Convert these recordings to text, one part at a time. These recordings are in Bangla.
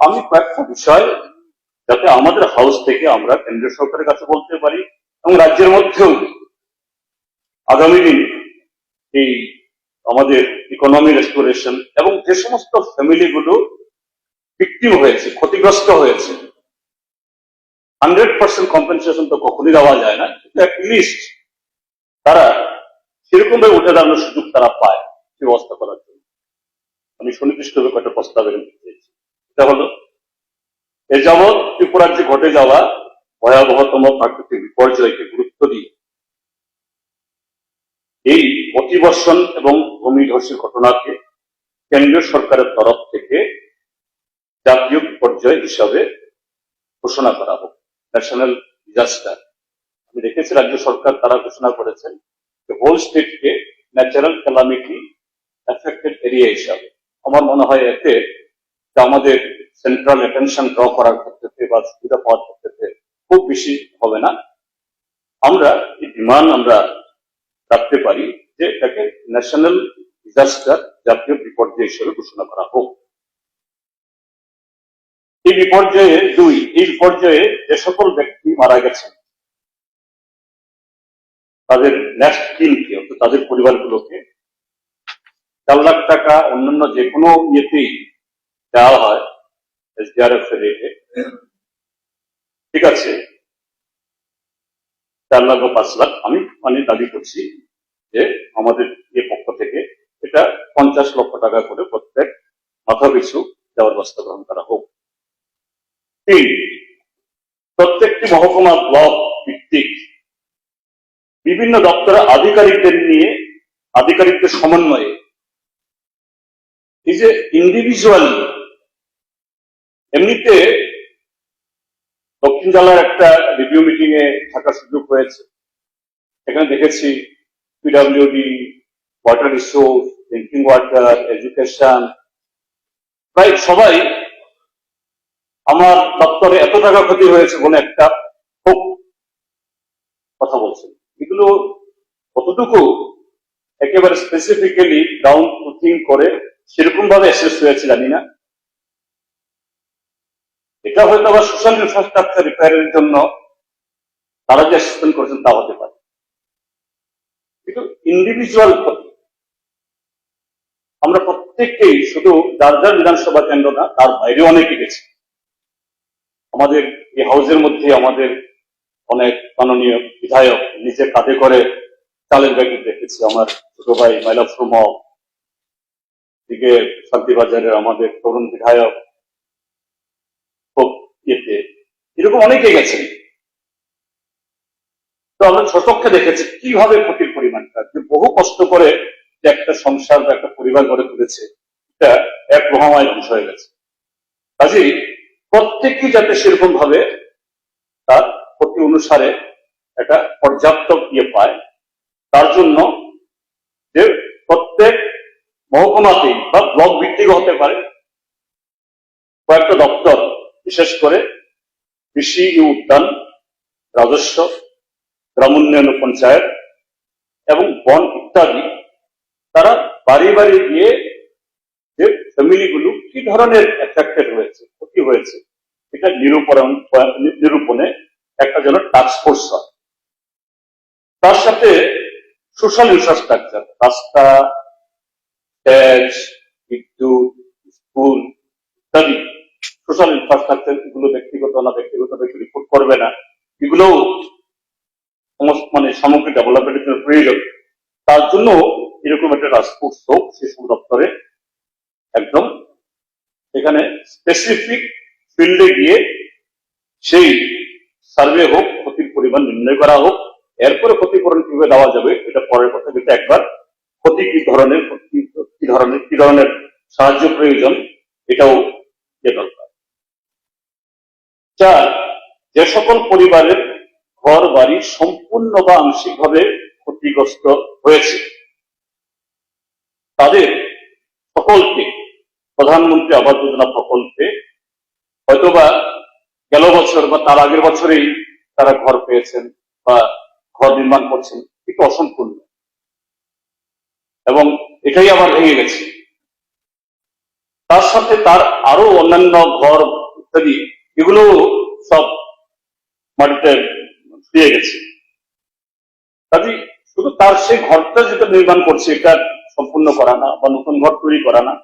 আমি কয়েকটা বিষয় যাতে আমাদের হাউস থেকে আমরা কেন্দ্রীয় সরকারের কাছে বলতে পারি এবং রাজ্যের মধ্যেও আগামী দিন এই আমাদের ইকোনমি রেস্টোরেশন এবং যে সমস্ত ফ্যামিলিগুলো ভিক্টিম হয়েছে, ক্ষতিগ্রস্ত হয়েছে হান্ড্রেড পার্সেন্ট কম্পেনসেশন তো কখনই দেওয়া যায় না, কিন্তু লিস্ট তারা সেরকম ভাবে উঠে দাঁড়ানোর সুযোগ তারা পায় সে ব্যবস্থা করার জন্য। আমি সুনির্দিষ্টভাবে কয়েকটা প্রস্তাবের চেয়েছি এটা হলো। এ যাবৎ ত্রিপুরাজ্যে ঘটে যাওয়া ভয়াবহতম প্রাকৃতিক বিপর্যয়কে গুরুত্ব দিয়ে এই অতিবর্ষণ এবং ভূমিধসের ঘটনাকে কেন্দ্রীয় সরকারের তরফ থেকে জাতীয় বিপর্যয় হিসাবে ঘোষণা করা হোক। ন্যাশনাল ডিজাস্টার আমি দেখেছি রাজ্য সরকার তারা ঘোষণা করেছেন যে হোল স্টেটকে ন্যাচারাল ক্যালামিটি এফেক্টেড এরিয়া হিসাবে। আমার মনে হয় এতে যে আমাদের সেন্ট্রাল অ্যাটেনশন ড্র করার ক্ষেত্রে বা সুবিধা পাওয়ার ক্ষেত্রে খুব বেশি হবে না। আমরা এই ডিমান্ড আমরা রাখতে পারি যে এটাকে ন্যাশনাল ডিজাস্টার জাতীয় বিপর্যয় হিসেবে ঘোষণা করা হোক। এই বিপর্যয়ে দুই, এই বিপর্যয়ে যে সকল ব্যক্তি মারা গেছেন, তাদের নেক্সট কিনকে অর্থাৎ তাদের পরিবারগুলোকে চার লাখ টাকা অন্যান্য যে কোনো ইয়েতেই দেওয়া হয়। ঠিক আছে। চার লাখ বা পাঁচ লাখ আমি মানে দাবি করছি যে আমাদের এ পক্ষ থেকে এটা পঞ্চাশ লক্ষ টাকা করে প্রত্যেক মাথা পিছু দেওয়ার ব্যবস্থা গ্রহণ করা হোক। তিন, প্রত্যেকটি মহকুমা ব্লক ভিত্তিক বিভিন্ন দপ্তরের আধিকারিকদের নিয়ে, আধিকারিকদের সমন্বয়ে এই যে ইন্ডিভিজুয়াল এমনিতে দক্ষিণ জেলার একটা রিভিউ মিটিং এ থাকার সুযোগ হয়েছে। এখানে দেখেছি PWD water resource drinking water education প্রায় সবাই আমার দপ্তরে এত টাকা ক্ষতি হয়েছে বলে একটা খুব কথা বলছেন। এগুলো কতটুকু একেবারে স্পেসিফিক্যালি ডাউন টু থিঙ্ক করে সেরকম ভাবে অ্যাসেস হয়েছে জানি না। এটা হয়তো আবার সোশ্যাল ইনফ্রাস্ট্রাকচার রিপেয়ারের জন্য তারা যে অ্যাসেসমেন্ট করেছেন তা হতে পারে। কিন্তু ইন্ডিভিজুয়াল ক্ষতি, আমরা প্রত্যেককেই শুধু যার যার বিধানসভা কেন্দ্র না, তার বাইরে অনেকে গেছি। আমাদের এই হাউসের মধ্যে আমাদের অনেক মাননীয় বিধায়ক নিজে কাঁধে করে চালের ব্যাগে দেখেছি। আমার ছোট ভাই মাইলা ফ্রুম দিকে শান্তিবাজারের আমাদের তরুণ বিধায়ক খুব ইয়েতে এরকম অনেকে গেছেন। তো আমরা সচক্ষে দেখেছি কীভাবে ক্ষতির পরিমাণটা যে বহু কষ্ট করে যে একটা সংসার বা একটা পরিবার গড়ে তুলেছে, এটা এক মহামায় ধ্বংস হয়ে গেছে। কাজেই প্রত্যেকেই যাতে সেরকম ভাবে তার ক্ষতি অনুসারে একটা পর্যাপ্ত ইয়ে পায়, তার জন্য যে প্রত্যেক মহকুমাতেই বা ব্লক ভিত্তিক হতে পারে কয়েকটা দপ্তর, বিশেষ করে কৃষি ও উদ্যান, রাজস্ব গ্রাম উন্নয়ন ও পঞ্চায়েত এবং বন ইত্যাদি তারা বাড়ি বাড়ি গিয়ে যে ফ্যামিলিগুলো কি ধরনের এফেক্টেড হয়েছে, ক্ষতি হয়েছে, এটা নিরূপণ, নিরূপণে একটা যেন টাস্ক হয়। তার সাথে সোশ্যাল ইনফ্রাস্ট্রাকচার রাস্তা ট্যাক্স বিদ্যুৎ, স্কুল ইত্যাদি সোশ্যাল ইনফ্রাস্ট্রাকচার এগুলো ব্যক্তিগত না ব্যক্তিগত ব্যক্তি রিপোর্ট করবে না, এগুলোও মানে সামগ্রিক ডেভেলপমেন্টের জন্য প্রয়োজন। তার জন্য এরকম একটা রাজপুত হোক শিশু দপ্তরে একদম এখানে স্পেসিফিক ফিল্ডে গিয়ে সেই সার্ভে হোক, ক্ষতির পরিমাণ নির্ণয় করা হোক, এরপরে ক্ষতিপূরণ কীভাবে দেওয়া যাবে এটা পরের কথা যেটা একবার ক্ষতি কি ধরনের কি ধরনের কি ধরনের সাহায্য প্রয়োজন, এটাও ইয়ে দরকার। চার যে সকল পরিবারের ঘর, বাড়ি সম্পূর্ণ বা আংশিকভাবে ক্ষতিগ্রস্ত হয়েছে। তাদের সকলকে, প্রধানমন্ত্রী আবাস যোজনা প্রকল্পে হয়তোবা গেল বছর বা তার আগের বছরেই তারা ঘর পেয়েছেন বা ঘর নির্মাণ করছেন কিন্তু অসম্পূর্ণ। এবং এটাই আবার ভেঙে গেছে। তার সাথে তার আরও অন্যান্য ঘর ইত্যাদি এগুলো সব মাটিতে শুয়ে গেছে। কাজে শুধু তার সেই ঘরটা যেটা নির্মাণ করছে, এটা সম্পূর্ণ করা না বা নতুন ঘর তৈরি করা না।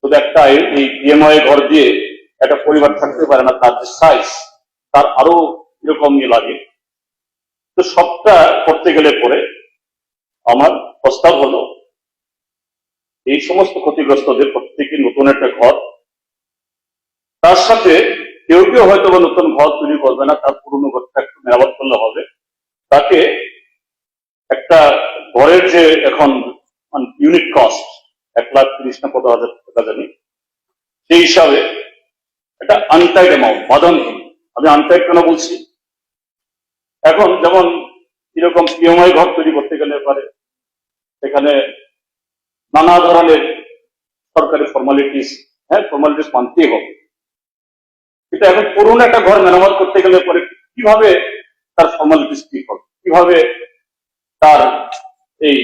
শুধু একটা এই- এই ঘর দিয়ে একটা পরিবার থাকতে পারে না, তার যে সাইজ তার আরও এরকম ইয়ে লাগে। তো সবটা করতে গেলে পরে আমার প্রস্তাব হলো, এই সমস্ত ক্ষতিগ্রস্তদের প্রত্যেকে নতুন একটা ঘর তার সাথে কেউ কেউ হয়তো বা নতুন ঘর তৈরি করবে না, তার পুরনো ঘরটা একটু মেরামত করলে হবে। তাকে একটা ঘরের যে এখন ইউনিট কস্ট এক লাখ তিরিশ না কত হাজার টাকা জানি, সেই হিসাবে একটা আনটাইড অ্যামাউন্ট বাদনহীন আমি আনটাইড কেন বলছি? এখন যেমন এরকম পিএমআই ঘর তৈরি করতে গেলে পারে সেখানে নানা ধরনের সরকারি ফর্মালিটিস হ্যাঁ ফর্মালিটিস মানতেই হবে। কিন্তু এখন পুরনো একটা ঘর মেরামত করতে গেলে পরে কীভাবে তার ফর্মালিটিস কি হবে? কীভাবে তার এই,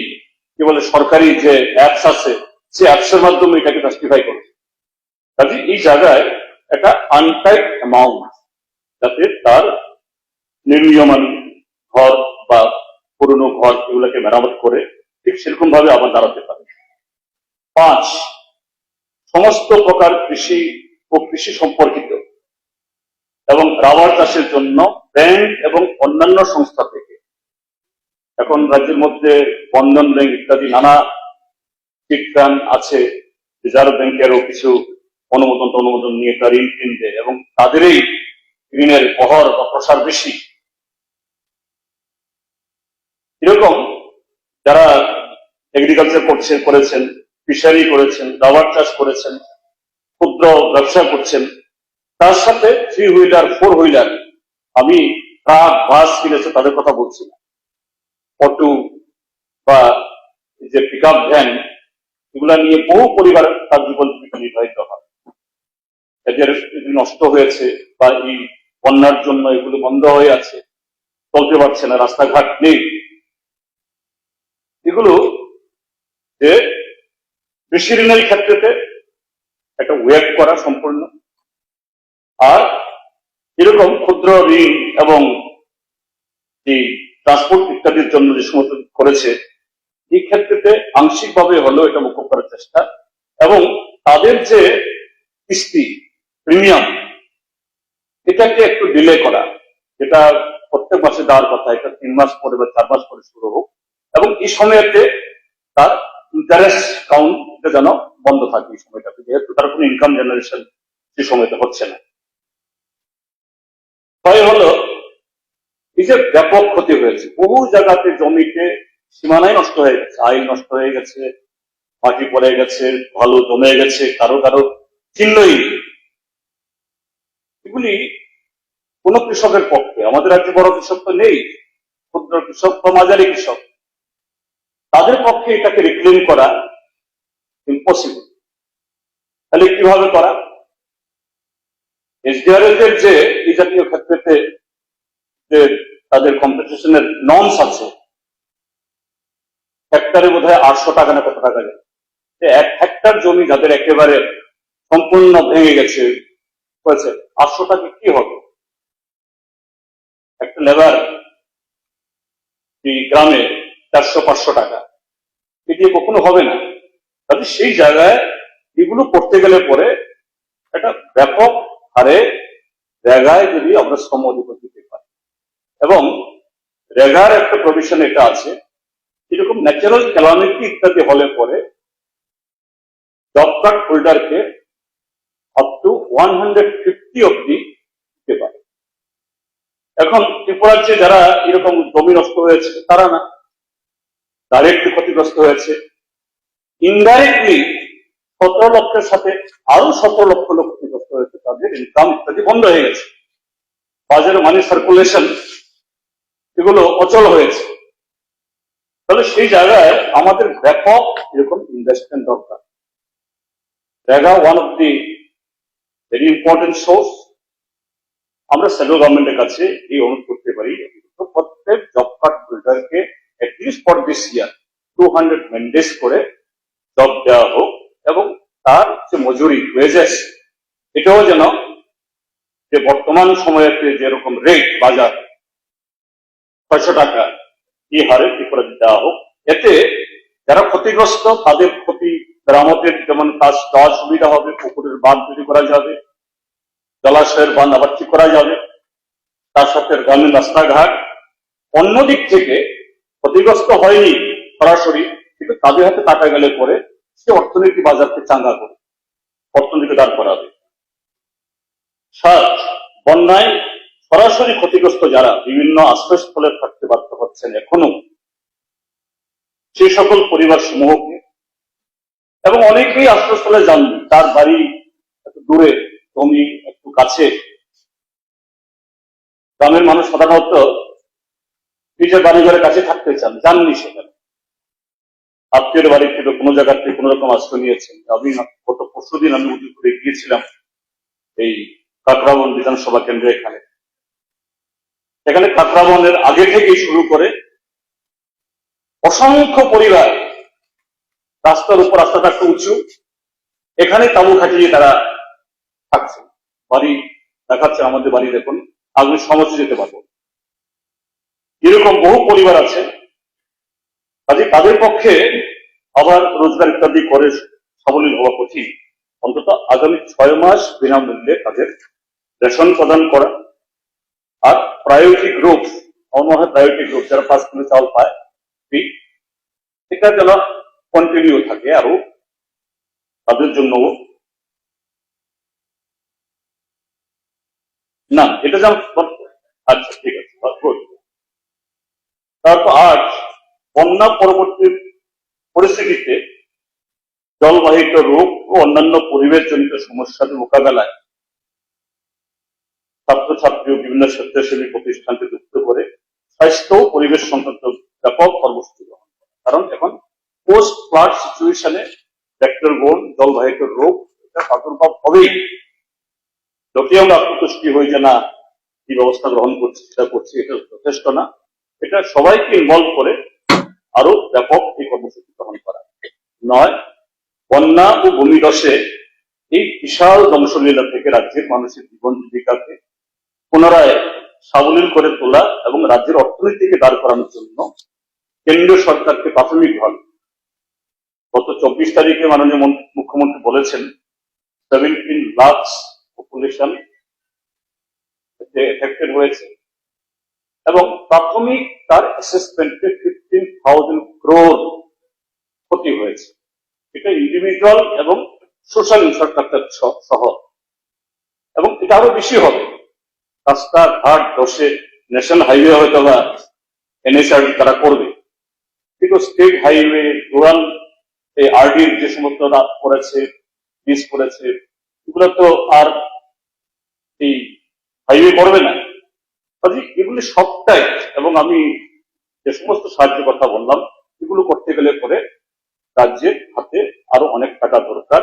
কি বলে, সরকারি যে অ্যাপস আছে, সেই অ্যাপসের মাধ্যমে এটাকে জাস্টিফাই করবে কাজে এই জায়গায় একটা আনটাইড অ্যামাউন্ট যাতে তার নির্মীয়মান ঘর বা পুরনো ঘর এগুলোকে মেরামত করে ঠিক সেরকম ভাবে আবার দাঁড়াতে পারে। পাঁচ, সমস্ত প্রকার কৃষি ও কৃষি সম্পর্কিত এবং রাবার চাষের জন্য ব্যাংক এবং অন্যান্য সংস্থা থেকে। এখন রাজ্যের মধ্যে বন্ধন ব্যাংক ইত্যাদি নানা বিজ্ঞান আছে। রিজার্ভ ব্যাংকেরও কিছু অনুমোদন অনুমোদন নিয়ে তার ঋণ কিনবে এবং তাদেরই ঋণের বহর বা প্রসার বেশি। এরকম যারা এগ্রিকালচার করছে, করেছেন ফিশারি করেছেন, রাবার চাষ করেছেন, ক্ষুদ্র ব্যবসা করছেন তার সাথে থ্রি হুইলার ফোর হুইলার আমি ট্রাক বাস কিনেছে, তাদের কথা বলছি না। অটো বা যে পিক আপ ভ্যান এগুলা নিয়ে বহু পরিবার তার জীবন জীবিকা নির্বাহিত হয়। এদের নষ্ট হয়েছে বা এই বন্যার জন্য এগুলো বন্ধ হয়ে আছে, চলতে পারছে না, রাস্তাঘাট নেই। এগুলো যে কৃষি ঋণের ক্ষেত্রেতে একটা ওয়েব করা সম্পূর্ণ আর এরকম ক্ষুদ্র ঋণ এবং ট্রান্সপোর্ট ইত্যাদির জন্য যে সমস্ত করেছে, এই ক্ষেত্রেতে আংশিকভাবে হলেও এটা মুখ্য করার চেষ্টা এবং তাদের যে কিস্তি প্রিমিয়াম, এটাকে একটু ডিলে করা। যেটা প্রত্যেক মাসে দেওয়ার কথা, এটা তিন মাস পরে বা চার মাস পরে শুরু হোক এবং এই সময়তে তার ইন্টারেস্ট কাউন্ট যেন বন্ধ থাকে এই সময়টাতে, যেহেতু তার কোনো ইনকাম জেনারেশন সেই সময়তে হচ্ছে না। ছয় হলো যে ব্যাপক ক্ষতি হয়েছে, বহু জায়গাতে জমিতে সীমানাই নষ্ট হয়ে গেছে আইল নষ্ট হয়ে গেছে, মাটি পড়ে গেছে, ভালো জমে গেছে, কারও কারও চিহ্নই এগুলি কোন কৃষকের পক্ষে, আমাদের রাজ্যে বড় কৃষক তো নেই, ক্ষুদ্র কৃষক বা মাঝারি কৃষক, তাদের পক্ষে এটাকে রিক্লেম করা ইম্পসিবল তাহলে কীভাবে করা? এসডিআরএল এর যে এই জাতীয় ক্ষেত্রেতে যে তাদের কম্পিটিশনের নর্মস আছে হেক্টারে বোধ হয় আটশো টাকা না কত টাকা যায়? এক হেক্টর জমি যাদের একেবারে সম্পূর্ণ ভেঙে গেছে হয়েছে আটশো টাকা কি হবে? একটা লেবার গ্রামে চারশো, পাঁচশো টাকা, এ দিয়ে কখনো হবে না। তাহলে সেই জায়গায় এগুলো করতে গেলে পরে একটা ব্যাপক হারে জায়গায় যদি আমরা শ্রম অধিপতি দিতে পারি। এবং রেগার একটা প্রভিশন এটা আছে এরকম ন্যাচারাল ক্যালামিটি ইত্যাদি হলে পরে job card হোল্ডারকে up to one hundred fifty অব্দি দিতে পারে। এখন ত্রিপুরার যে যারা এরকম জমি নষ্ট হয়েছে, তারা না ডাইরেক্টলি ক্ষতিগ্রস্ত হয়েছে। ইনডাইরেক্টলি সতেরো লক্ষের সাথে আরও সতেরো লক্ষ লোক ক্ষতিগ্রস্ত হয়েছে তাদের ইনকাম ইত্যাদি বন্ধ হয়ে গেছে। বাজারে মানি সার্কুলেশন এগুলো অচল হয়েছে। তাহলে সেই জায়গায় আমাদের ব্যাপক এরকম ইনভেস্টমেন্ট দরকার। জায়গা one of the very important source আমরা সেন্ট্রাল গভর্নমেন্টের কাছে এই অনুরোধ করতে পারি প্রত্যেক job card হোল্ডারকে at least for this year two hundred mandays করে জব দেওয়া হোক এবং তার যে মজুরি ওয়েজেস এটাও যেন যে বর্তমান সময়েতে যেরকম রেট বাজার ছয়শো টাকা এই হারে কি করে দেওয়া হোক, এতে যারা ক্ষতিগ্রস্ত তাদের ক্ষতি মেরামতের যেমন কাজ দেওয়া সুবিধা হবে, পুকুরের বাঁধ তৈরি করা যাবে, জলাশয়ের বাঁধ আবার ঠিক করা যাবে, তার সাথে গ্রামীণ রাস্তাঘাট। অন্যদিক থেকে ক্ষতিগ্রস্ত হয়নি সরাসরি, কিন্তু তাদের হাতে টাকা গেলে পরে সে অর্থনীতি বাজারকে চাঙ্গা করে, অর্থনীতিকে দাঁড় করাবে। সাত, বন্যায় সরাসরি ক্ষতিগ্রস্ত যারা বিভিন্ন আশ্রয়স্থলে থাকতে বাধ্য হচ্ছেন এখনও সেই সকল পরিবার সমূহকে এবং অনেকেই আশ্রয়স্থলে যান তার বাড়ি একটু দূরে, জমি একটু কাছে। গ্রামের মানুষ সাধারণত নিজের বাড়ি ঘরের কাছে থাকতে চান, যাননি সেখানে। আত্মীয়ের বাড়ি থেকে কোনো জায়গার থেকে কোনো রকম আশ্রয় নিয়েছেন। আমি গত পরশু দিন আমি উদয়পুরে গিয়েছিলাম এই কাকরাবন বিধানসভা কেন্দ্রে এখানে। সেখানে কাকরাবনের আগে থেকেই শুরু করে অসংখ্য পরিবার রাস্তার উপর রাস্তাটা একটু উঁচু এখানে তাবু খাটিয়ে তারা থাকছে। বাড়ি দেখাচ্ছে আমাদের বাড়ি, দেখুন। আগুন সমস্যা যেতে পারব। এরকম বহু পরিবার আছে। কাজে তাদের পক্ষে আবার রোজগার ইত্যাদি করে সাবলীল হওয়া কঠিন। অন্তত আগামী ছয় মাস বিনামূল্যে তাদের রেশন প্রদান করা। আর প্রায়োরিটি গ্রুপ হয় প্রায়োরিটি গ্রুপ যারা পাঁচ কিলো চাউল পায় ঠিক এটা যেন কন্টিনিউ থাকে আরও তাদের জন্য। না, এটা যেমন আচ্ছা ঠিক আছে. তারপর আজ বন্যা পরবর্তী পরিস্থিতিতে জলবাহিত রোগ ও অন্যান্য পরিবেশজনিত সমস্যার মোকাবেলায় ছাত্রছাত্রী ও বিভিন্ন স্বেচ্ছাসেবী প্রতিষ্ঠানকে যুক্ত করে স্বাস্থ্য পরিবেশ সংক্রান্ত ব্যাপক কর্মসূচি গ্রহণ করে। কারণ এখন পোস্ট ফ্লাড সিচুয়েশনে ভেক্টর বোন জলবাহিত রোগ, এটা প্রাদুর্ভাব হবেই। যতই আমরা আত্মতুষ্টি হই যে না, কি ব্যবস্থা গ্রহণ করছি, সেটা করছি, এটা যথেষ্ট না। এটা সবাইকে ইনভলভ করে আরও ব্যাপক এই কর্মসূচি গ্রহণ করা। নয়, বন্যা ও ভূমিধসে এই বিশাল ধ্বংসলীলা থেকে রাজ্যের মানুষের জীবন জীবিকাকে পুনরায় সাবলীল করে তোলা এবং রাজ্যের অর্থনীতিকে দাঁড় করানোর জন্য কেন্দ্রীয় সরকারকে প্রাথমিকভাবে গত চব্বিশ তারিখে মাননীয় মুখ্যমন্ত্রী বলেছেন সেভেন্টিন লাখ পপুলেশন এফেক্টেড হয়েছে এবং প্রাথমিক তার অ্যাসেসমেন্টে ফিফটিন থাউজেন্ড ক্রোর ক্ষতি হয়েছে। এটা ইন্ডিভিজুয়াল এবং সোশ্যাল ইনফ্রাস্ট্রাকচার সহ। এবং এটা আরও বেশি হবে। রাস্তাঘাট দশে ন্যাশনাল হাইওয়ে হয়তো বা এনএসআর তারা করবে। কিন্তু স্টেট হাইওয়ে রুরাল এই আরডির যে সমস্ত করেছে মিস করেছে, এগুলো তো আর এই হাইওয়ে করবে না। এগুলি সবটাই, এবং আমি যে সমস্ত সাহায্যের কথা বললাম, এগুলো করতে গেলে পরে রাজ্যের হাতে আরও অনেক টাকা দরকার।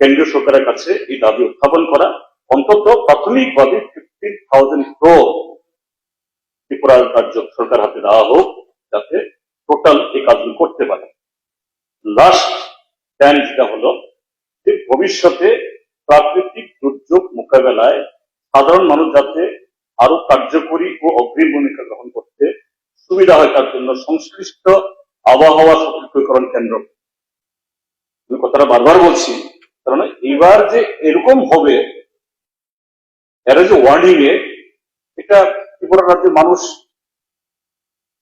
কেন্দ্রীয় সরকারের কাছে এই দাবি উত্থাপন করা অন্তত প্রাথমিকভাবে ফিফটিন থাউজেন্ড ক্রোর ত্রিপুরা রাজ্য সরকার হাতে দেওয়া হোক, যাতে টোটাল এই কাজগুলো করতে পারে। লাস্ট প্ল্যান যেটা হলো, যে ভবিষ্যতে প্রাকৃতিক দুর্যোগ মোকাবেলায় সাধারণ মানুষ যাতে আরও কার্যকরী ও অগ্রিম ভূমিকা গ্রহণ করতে সুবিধা হয়, তার জন্য সংশ্লিষ্ট আবহাওয়া সতর্কীকরণ কেন্দ্র। কথাটা বারবার বলছি কারণ এবার যে এরকম হবে যে ওয়ার্নিং এ এটা ত্রিপুরা রাজ্যের মানুষ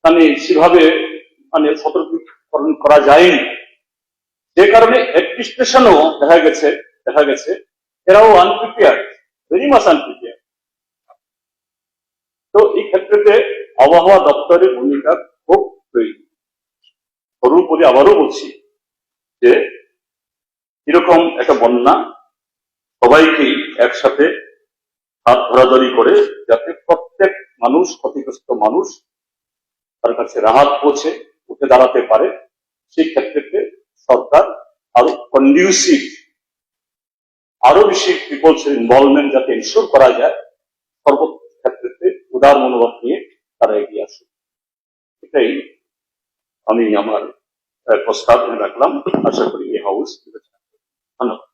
মানে সেভাবে মানে সতর্কীকরণ করা যায়নি। যে কারণে অ্যাডমিনিস্ট্রেশনও দেখা গেছে দেখা গেছে। এরাও আনপ্রিপেয়ার ভেরি মাস আনপ্রিপেয়ার তো এই ক্ষেত্রে আবহাওয়া দপ্তরের ভূমিকা খুব প্রয়োজন। সর্বোপরি আবারও বলছি যে, এরকম একটা বন্যা সবাইকেই একসাথে হাত ধরাধরি করে যাতে প্রত্যেক মানুষ, ক্ষতিগ্রস্ত মানুষ তার কাছে রাহাত পৌঁছে, উঠে দাঁড়াতে পারে। সেই ক্ষেত্রে সরকার আরও কন্ডিউসিভ আরও বেশি পিপলস ইনভলভমেন্ট যাতে ইনশোর করা যায় সর্বক্ষেত্রে উদার মনোভাব নিয়ে তারা এগিয়ে আসে এটাই আমি আমার প্রস্তাব রাখলাম। আশা করি এই হাউস ধন্যবাদ।